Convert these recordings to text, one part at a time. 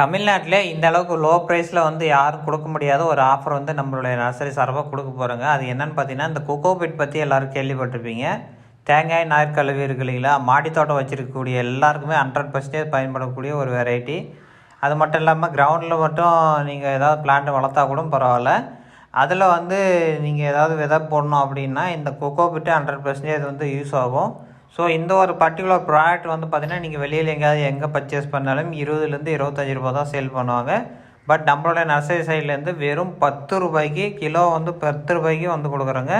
தமிழ்நாட்டில் இந்த அளவுக்கு லோ ப்ரைஸில் வந்து யாரும் கொடுக்க முடியாத ஒரு ஆஃபர் வந்து நம்மளுடைய நர்சரி சார்பாக கொடுக்க போகிறோங்க அது என்னன்னு பார்த்தீங்கன்னா இந்த கொக்கோ பிட் பற்றி எல்லோரும் கேள்விப்பட்டிருப்பீங்க. தேங்காய் நார் கழுவி இருக்கு இல்லைங்களா மாடி தோட்டம் வச்சுருக்கக்கூடிய எல்லாருக்குமே ஹண்ட்ரட் பர்சன்டேஜ் பயன்படக்கூடிய ஒரு வெரைட்டி அது மட்டும் இல்லாமல் கிரவுண்டில் மட்டும் நீங்கள் ஏதாவது பிளான்ட் வளர்த்தா கூட பரவாயில்ல. அதில் வந்து நீங்கள் ஏதாவது விதை போடணும் அப்படின்னா இந்த கொக்கோ ஹண்ட்ரட் பர்சன்டேஜ் வந்து யூஸ் ஆகும். ஸோ இந்த ஒரு பர்டிகுலர் ப்ராடக்ட் வந்து பார்த்தீங்கன்னா நீங்கள் வெளியில் எங்கேயாவது எங்கே பர்ச்சேஸ் பண்ணாலும் இருபதுலேருந்து இருபத்தஞ்சி ரூபா தான் சேல் பண்ணுவாங்க. பட் நம்மளோட நர்சரி சைட்லேருந்து வெறும் பத்து ரூபாய்க்கு கிலோ வந்து பத்து ரூபாய்க்கு வந்து கொடுக்குறோங்க.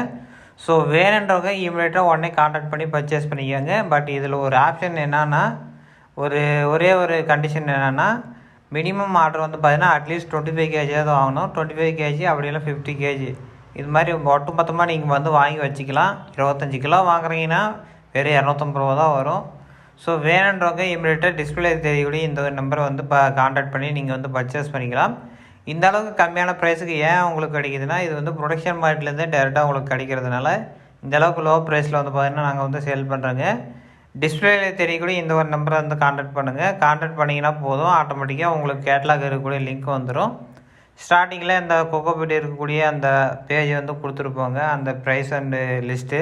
ஸோ வேணுன்றவங்க இமீடியட்டாக உடனே காண்டாக்ட் பண்ணி பர்ச்சேஸ் பண்ணிக்கோங்க. பட் இதில் ஒரு ஆப்ஷன் என்னன்னா ஒரு ஒரே ஒரு கண்டிஷன் என்னென்னா மினிமம் ஆர்டர் வந்து பார்த்தீங்கன்னா அட்லீஸ்ட் டுவெண்ட்டி ஃபைவ் கேஜியாவது வாங்கணும். டுவெண்ட்டி ஃபைவ் கேஜி அப்படி இல்லை ஃபிஃப்டி கேஜி இது மாதிரி ஒட்டு மொத்தமாக நீங்கள் வந்து வாங்கி வச்சுக்கலாம். இருபத்தஞ்சி கிலோ வாங்குறீங்கன்னா வெறும் இரநூத்தம்பது ரூபா தான் வரும். ஸோ வேணுன்றவங்க இமீடியட்டாக டிஸ்பிளே தெரியக்கூடிய இந்த நம்பரை வந்து ப காண்டாக்ட் பண்ணி நீங்கள் வந்து பர்ச்சேஸ் பண்ணிக்கலாம். இந்த அளவுக்கு கம்மியான ப்ரைஸுக்கு ஏன் உங்களுக்கு கிடைக்குதுன்னா இது வந்து ப்ரொடக்ஷன் மார்ட்லேருந்து டேரெக்டாக உங்களுக்கு கிடைக்கிறதுனால இந்த அளவுக்கு லோ ப்ரைஸில் வந்து பார்த்திங்கன்னா நாங்கள் வந்து சேல் பண்ணுறோங்க டிஸ்பிளேல தெரியக்கூடிய இந்த ஒரு நம்பரை வந்து காண்டாக்ட் பண்ணுங்கள் காண்டாக்ட் பண்ணிங்கன்னா போதும். ஆட்டோமேட்டிக்காக உங்களுக்கு கேட்லாக் இருக்கக்கூடிய லிங்க் வந்துடும் ஸ்டார்டிங்கில் இந்த கொக்கோபிட் இருக்கக்கூடிய அந்த பேஜை வந்து கொடுத்துருப்போங்க அந்த ப்ரைஸ் அண்டு லிஸ்ட்டு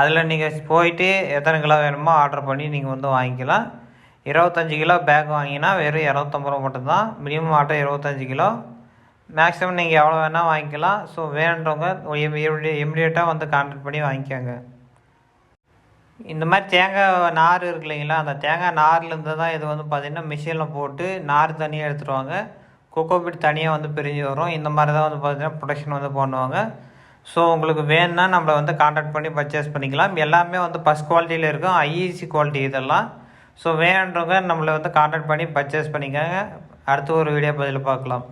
அதில் நீங்கள் போயிட்டு எத்தனை கிலோ வேணுமோ ஆர்டர் பண்ணி நீங்கள் வந்து வாங்கிக்கலாம். இருபத்தஞ்சி கிலோ பேக் வாங்கினா வெறும் இரநூத்தம்பது ரூபா மட்டும்தான். மினிமம் ஆர்டர் இருபத்தஞ்சி கிலோ. மேக்ஸிமம் நீங்கள் எவ்வளோ வேணால் வாங்கிக்கலாம். ஸோ வேணுன்றவங்க இமிடியேட்டாக வந்து கான்டாக்ட் பண்ணி வாங்கிக்கோங்க. இந்த மாதிரி தேங்காய் நார் இருக்கு இல்லைங்களா? அந்த தேங்காய் நார்லேருந்து தான் இது வந்து பார்த்திங்கன்னா மிஷினில் போட்டு நார் தனியாக எடுத்துருவாங்க கொக்கோபிட் தனியாக வந்து பிரிஞ்சு வரும். இந்த மாதிரி தான் வந்து பார்த்திங்கன்னா ப்ரொடக்ஷன் வந்து பண்ணுவாங்க. ஸோ உங்களுக்கு வேணும்னா நம்மளை வந்து காண்டாக்ட் பண்ணி பர்ச்சேஸ் பண்ணிக்கலாம். எல்லாமே வந்து ஃபஸ்ட் குவாலிட்டியில் இருக்கும். ஐஇசி குவாலிட்டி இதெல்லாம். ஸோ வேணுன்றவங்க நம்மளை வந்து காண்டாக்ட் பண்ணி பர்ச்சேஸ் பண்ணிக்கோங்க. அடுத்து ஒரு வீடியோ பதில் பார்க்கலாம்.